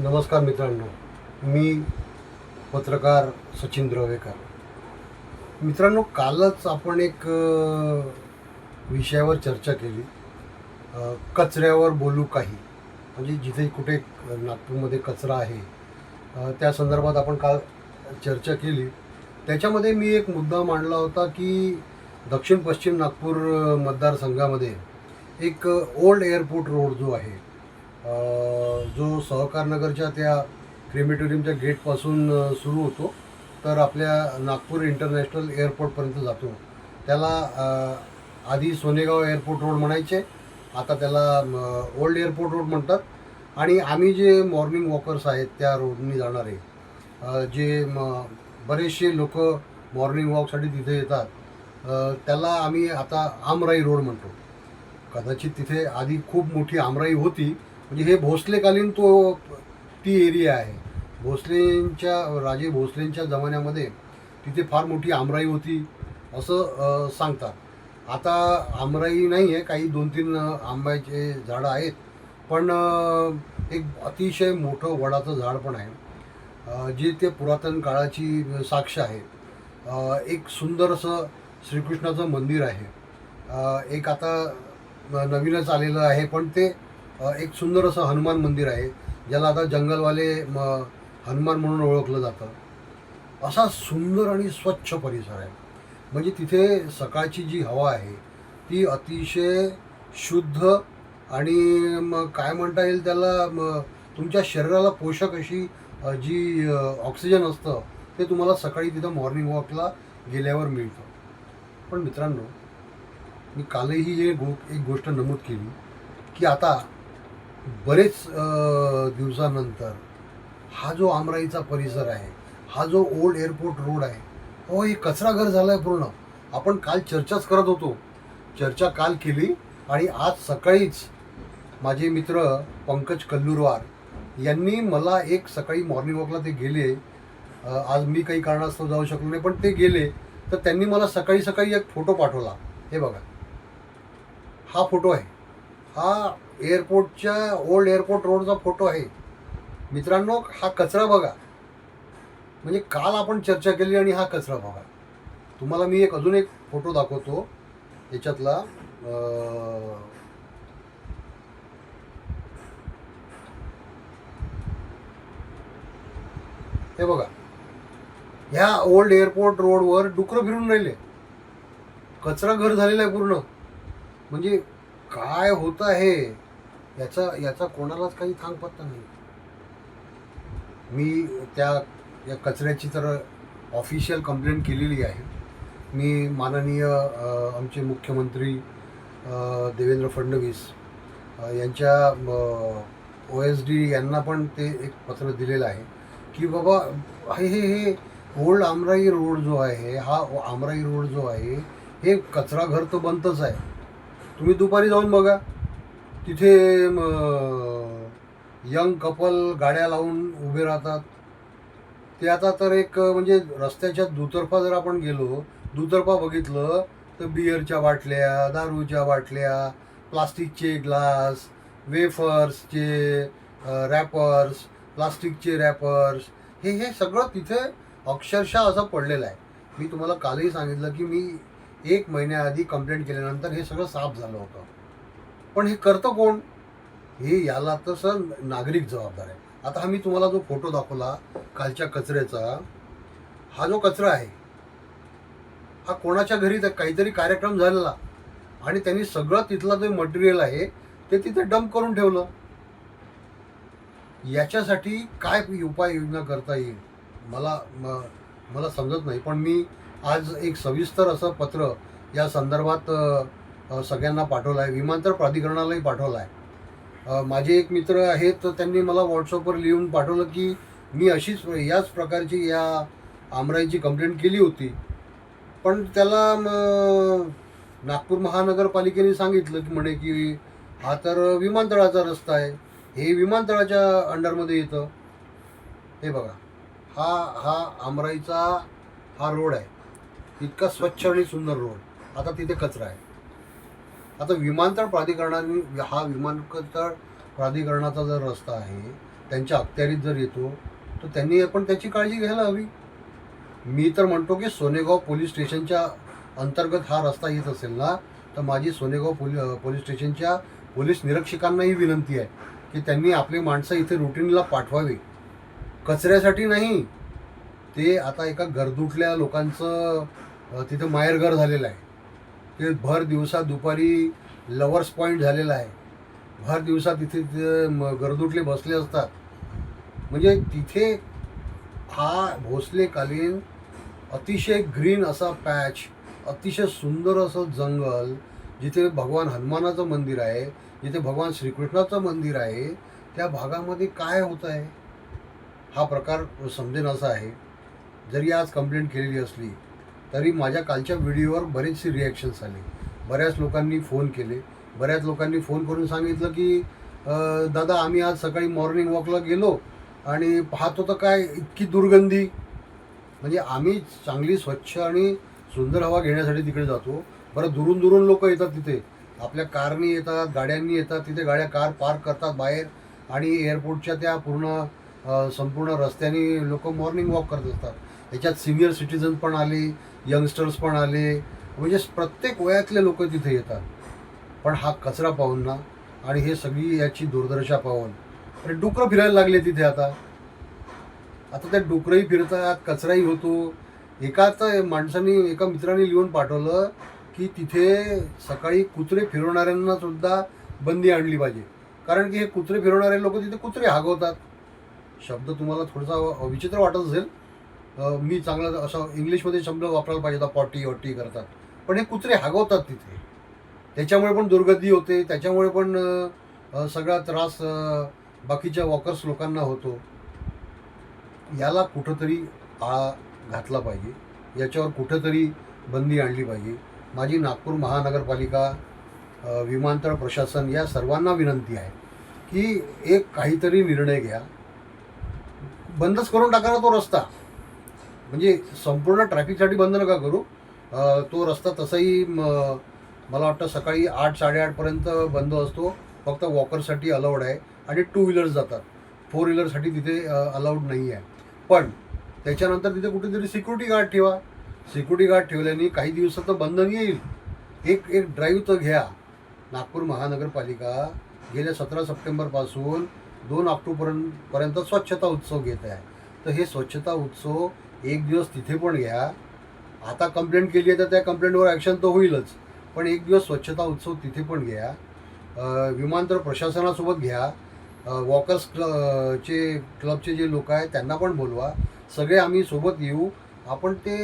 नमस्कार मित्रांनो मी पत्रकार सचिन द्रवेकर. मित्रांनो कालच आपण एक विषयावर चर्चा केली. कचऱ्यावर बोलू काही. म्हणजे जिथे कुठे नागपूरमध्ये कचरा आहे त्या संदर्भात आपण काल चर्चा केली. त्याच्यामध्ये मी एक मुद्दा मांडला होता की दक्षिण पश्चिम नागपूर मतदारसंघामध्ये एक ओल्ड एअरपोर्ट रोड जो आहे जो सहकारनगरच्या त्या क्रिमेटोरियमच्या गेटपासून सुरू होतो. तर आपल्या नागपूर इंटरनॅशनल एअरपोर्टपर्यंत जातो. त्याला आधी सोनेगाव एअरपोर्ट रोड म्हणायचे. आता त्याला ओल्ड एअरपोर्ट रोड म्हणतात. आणि आम्ही जे मॉर्निंग वॉकर्स आहेत त्या रोडनी जाणारे जे म बरेचसे लोक मॉर्निंग वॉकसाठी तिथे येतात. त्याला आम्ही आता आमराई रोड म्हणतो. कदाचित तिथे आधी खूप मोठी आमराई होती. म्हणजे हे भोसलेकालीन तो ती एरिया आहे. भोसलेंच्या राजे भोसलेंच्या जमान्यामध्ये तिथे फार मोठी आमराई होती असं सांगतात. आता आमराई नाही आहे काही दोन तीन आंब्याचे झाडं आहेत पण एक अतिशय मोठं वडाचं झाड पण आहे. जे ते पुरातन काळाची साक्ष आहे. एक सुंदर असं श्रीकृष्णाचं मंदिर आहे. एक आता न- नवीनच आलेलं आहे पण ते एक सुंदर असं हनुमान मंदिर आहे ज्याला आता जंगलवाले म हनुमान म्हणून ओळखलं जातं. असा सुंदर आणि स्वच्छ परिसर आहे. म्हणजे तिथे सकाळची जी हवा आहे ती अतिशय शुद्ध आणि मग काय म्हणता येईल त्याला मग तुमच्या शरीराला पोषक अशी जी ऑक्सिजन असतं ते तुम्हाला सकाळी तिथं मॉर्निंग वॉकला गेल्यावर मिळतं. पण मित्रांनो मी कालही हे गो एक गोष्ट नमूद केली की आता बरेच दिवसानंतर हा जो आमराईचा परिसर आहे हा जो ओल्ड एअरपोर्ट रोड आहे हो हे कचराघर झाला झालं आहे पूर्ण. आपण काल चर्चाच करत होतो. चर्चा काल केली आणि आज सकाळीच माझे मित्र पंकज कल्लूरवार यांनी मला एक सकाळी मॉर्निंग वॉकला ते गेले. आज मी काही कारणास्तव जाऊ शकलो नाही पण ते गेले. तर त्यांनी मला सकाळी सकाळी एक फोटो पाठवला. हे बघा. हा फोटो आहे. हा एअरपोर्टच्या ओल्ड एअरपोर्ट रोडचा फोटो आहे. मित्रांनो हा कचरा बघा. म्हणजे काल आपण चर्चा केली आणि हा कचरा बघा. तुम्हाला मी एक अजून एक फोटो दाखवतो. याच्यातला हे बघा. ह्या ओल्ड एअरपोर्ट रोडवर डुकरं फिरून राहिले. कचरा घर झालेला आहे पूर्ण. म्हणजे काय होत आहे? याचा याचा कोणालाच काही थांग पत्ता नाही. मी त्या या कचऱ्याची तर ऑफिशियल कंप्लेंट केलेली आहे. मी माननीय आमचे मुख्यमंत्री देवेंद्र फडणवीस यांच्या ओ एस डी यांना पण ते एक पत्र दिलेलं आहे की बाबा हे हे हे ओल्ड आमराई रोड जो आहे हा आमराई रोड जो आहे हे कचरा घर तर बनतच आहे. तुम्ही दुपारी जाऊन बघा. तिथे यंग कपल गाड्या लावून उभे राहतात. ते आता तर एक म्हणजे रस्त्याच्या दुतर्फा जर आपण गेलो दुतर्फा बघितलं तर बिअरच्या बाटल्या दारूच्या बाटल्या प्लास्टिकचे ग्लास वेफर्सचे रॅपर्स प्लास्टिकचे रॅपर्स हे हे सगळं तिथे अक्षरशः असं पडलेलं आहे. मी तुम्हाला कालही सांगितलं की मी एक महिन्याआधी कंप्लेंट केल्यानंतर हे सगळं साफ झालं होतं. पण हे करतं कोण? हे याला तसं नागरिक जबाबदार आहे. आता हा मी तुम्हाला जो फोटो दाखवला कालच्या कचऱ्याचा हा जो कचरा आहे हा कोणाच्या घरी तर काहीतरी कार्यक्रम झालेला. आणि त्यांनी सगळं तिथला जे मटेरियल आहे ते तिथे डंप करून ठेवलं. याच्यासाठी काय उपाययोजना करता येईल? मला म- मला समजत नाही. पण मी आज एक सविस्तर असं पत्र या संदर्भात सगळ्यांना पाठवलं आहे विमानतळ प्राधिकरणालाही पाठवलं आहे माझे एक मित्र आहेत तर त्यांनी मला व्हॉट्सअपवर लिहून पाठवलं की मी अशीच याच प्रकारची या आमराईची कंप्लेंट केली होती. पण त्याला नागपूर महानगरपालिकेने सांगितलं की म्हणे की हा तर विमानतळाचा रस्ता आहे. हे विमानतळाच्या अंडरमध्ये येतं. हे बघा. हा हा आमराईचा हा रोड आहे. इतका स्वच्छ आणि सुंदर रोड. आता तिथे कचरा आहे. आता विमानतळ प्राधिकरणाने हा विमानतळ प्राधिकरणाचा जर रस्ता आहे त्यांच्या अखत्यारीत जर येतो तर त्यांनी पण त्याची काळजी घ्यायला हवी. मी तर म्हणतो की सोनेगाव पोलीस स्टेशनच्या अंतर्गत हा रस्ता येत असेल ना तर माझी सोनेगाव पोली पोलीस स्टेशनच्या पोलीस निरीक्षकांनाही विनंती आहे की त्यांनी आपली माणसं इथे रुटीनला पाठवावी. कचऱ्यासाठी नाही. ते आता एका गर्दुटल्या लोकांचं तिथं माहेरघर झालेलं आहे. ते भर दिवसा दुपारी लवर्स पॉईंट झालेला आहे. भर दिवसा तिथे ते म- गरदुटले बसले असतात. म्हणजे तिथे हा भोसलेकालीन अतिशय ग्रीन असा पॅच अतिशय सुंदर असं जंगल जिथे भगवान हनुमानाचं मंदिर आहे जिथे भगवान श्रीकृष्णाचं मंदिर आहे त्या भागामध्ये काय होत आहे? हा प्रकार समजेन असा आहे. जरी आज कंप्लेंट केलेली असली तरी माझ्या कालच्या व्हिडिओवर बरेचसे रिॲक्शन्स आले. बऱ्याच लोकांनी फोन केले. बऱ्याच लोकांनी फोन करून सांगितलं की दादा आम्ही आज सकाळी मॉर्निंग वॉकला गेलो आणि पाहतो तर काय इतकी दुर्गंधी. म्हणजे आम्ही चांगली स्वच्छ आणि सुंदर हवा घेण्यासाठी तिकडे जातो. बरं दुरून दुरून लोक येतात तिथे. आपल्या कारनी येतात गाड्यांनी येतात. तिथे गाड्या कार पार्क करतात बाहेर आणि एअरपोर्टच्या त्या पूर्ण संपूर्ण रस्त्याने लोक मॉर्निंग वॉक करत असतात. याच्यात सिनियर सिटीजन पण आले यंगस्टर्स पण आले. म्हणजे प्रत्येक वयातले लोक तिथे येतात. पण हा कचरा पाहून ना आणि हे सगळी याची दुर्दशा पाहून. आणि डुकरं फिरायला लागले तिथे आता. आता त्या डुकरंही फिरतात कचराही होतो. एका तर माणसाने एका मित्राने लिहून पाठवलं की तिथे सकाळी कुत्रे फिरवणाऱ्यांना सुद्धा बंदी आणली पाहिजे. कारण की हे कुत्रे फिरवणारे लोक तिथे कुत्रे हागवतात. शब्द तुम्हाला थोडासा विचित्र वाटत असेल मी चांगला असं इंग्लिशमध्ये शब्द वापरायला पाहिजे होता पॉटी ऑटी करतात. पण हे कुत्रे हागवतात तिथे. त्याच्यामुळे पण दुर्गती होते त्याच्यामुळे पण सगळा त्रास बाकीच्या वॉकर्स लोकांना होतो. याला कुठंतरी आळा घातला पाहिजे. याच्यावर कुठंतरी बंदी आणली पाहिजे. माझी नागपूर महानगरपालिका विमानतळ प्रशासन या सर्वांना विनंती आहे की एक काहीतरी निर्णय घ्या. बंदच करून टाका तो रस्ता. म्हणजे संपूर्ण ट्रॅफिकसाठी बंद नका करू. तो रस्ता तसाही मला वाटतं सकाळी आठ साडेआठपर्यंत बंद असतो. फक्त वॉकरसाठी अलाउड आहे आणि टू व्हीलर्स जातात. फोर व्हीलरसाठी तिथे अलाउड नाही आहे. पण त्याच्यानंतर तिथे कुठेतरी सिक्युरिटी गार्ड ठेवा. सिक्युरिटी गार्ड ठेवल्याने काही दिवसात तर बंधन येईल. एक एक ड्राईव्ह तर घ्या. नागपूर महानगरपालिका गेल्या सतरा सप्टेंबरपासून दोन ऑक्टोबरपर्यंत स्वच्छता उत्सव घेत आहे. तर हे स्वच्छता उत्सव एक दिवस तिथे पण घ्या. आता कंप्लेंट केली आहे तर त्या कंप्लेंटवर ॲक्शन तर होईलच. पण एक दिवस स्वच्छता उत्सव तिथे पण घ्या. विमानतळ प्रशासनासोबत घ्या. वॉकर्स क्ल चे क्लबचे जे लोक आहेत त्यांना पण बोलवा. सगळे आम्ही सोबत येऊ. आपण ते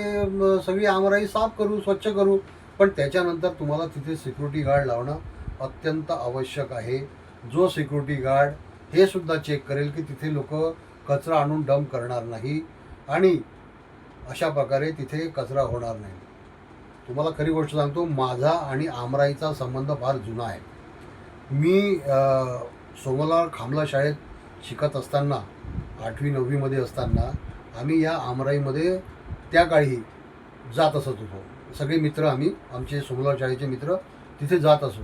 सगळी आमराई साफ करू स्वच्छ करू. पण त्याच्यानंतर तुम्हाला तिथे सिक्युरिटी गार्ड लावणं अत्यंत आवश्यक आहे. जो सिक्युरिटी गार्ड हे सुद्धा चेक करेल की तिथे लोक कचरा आणून डंप करणार नाही. आणि अशा प्रकारे तिथे कचरा होणार नाही. तुम्हाला खरी गोष्ट सांगतो माझा आणि आमराईचा संबंध फार जुना आहे. मी अ, सोमलाल खामला शाळेत शिकत असताना आठवी नववीमध्ये असताना आम्ही या आमराईमध्ये त्या काळी जात असत होतो. सगळे मित्र आम्ही आमचे सोमलाल शाळेचे मित्र तिथे जात असो.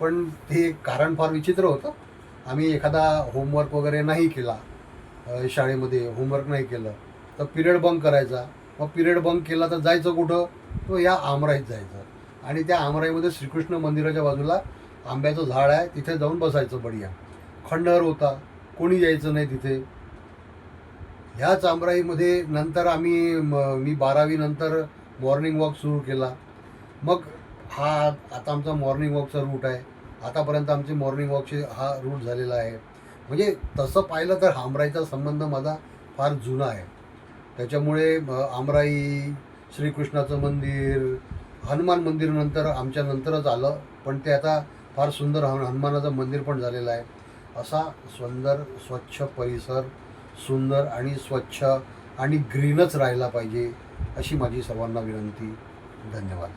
पण ते कारण फार विचित्र होतं. आम्ही एखादा होमवर्क वगैरे नाही केला शाळेमध्ये होमवर्क नाही केलं. तर पिरियड बंक करायचा. मग पिरियड बंक केला तर जायचं कुठं? तो या आमराईत जायचं. आणि त्या आमराईमध्ये श्रीकृष्ण मंदिराच्या बाजूला आंब्याचं झाड आहे. तिथे जाऊन बसायचं बढिया. खंडहर होता. कोणी यायचं नाही तिथे. ह्याच आमराईमध्ये नंतर आम्ही मी बारावीनंतर मॉर्निंग वॉक सुरू केला. मग हा आता आमचा मॉर्निंग वॉकचा रूट आहे. आतापर्यंत आमचे मॉर्निंग वॉकचे हा रूट झालेला आहे. म्हणजे तसं पाहिलं तर आमराईचा संबंध माझा फार जुना आहे. त्याच्यामुळे आमराई श्रीकृष्णाचं मंदिर हनुमान मंदिर नंतर आमच्या नंतरच आलं. पण ते आता फार सुंदर हनुमानाचं मंदिर पण झालेलं आहे. असा सुंदर स्वच्छ परिसर सुंदर आणि स्वच्छ आणि ग्रीनच राहिला पाहिजे अशी माझी सर्वांना विनंती. धन्यवाद.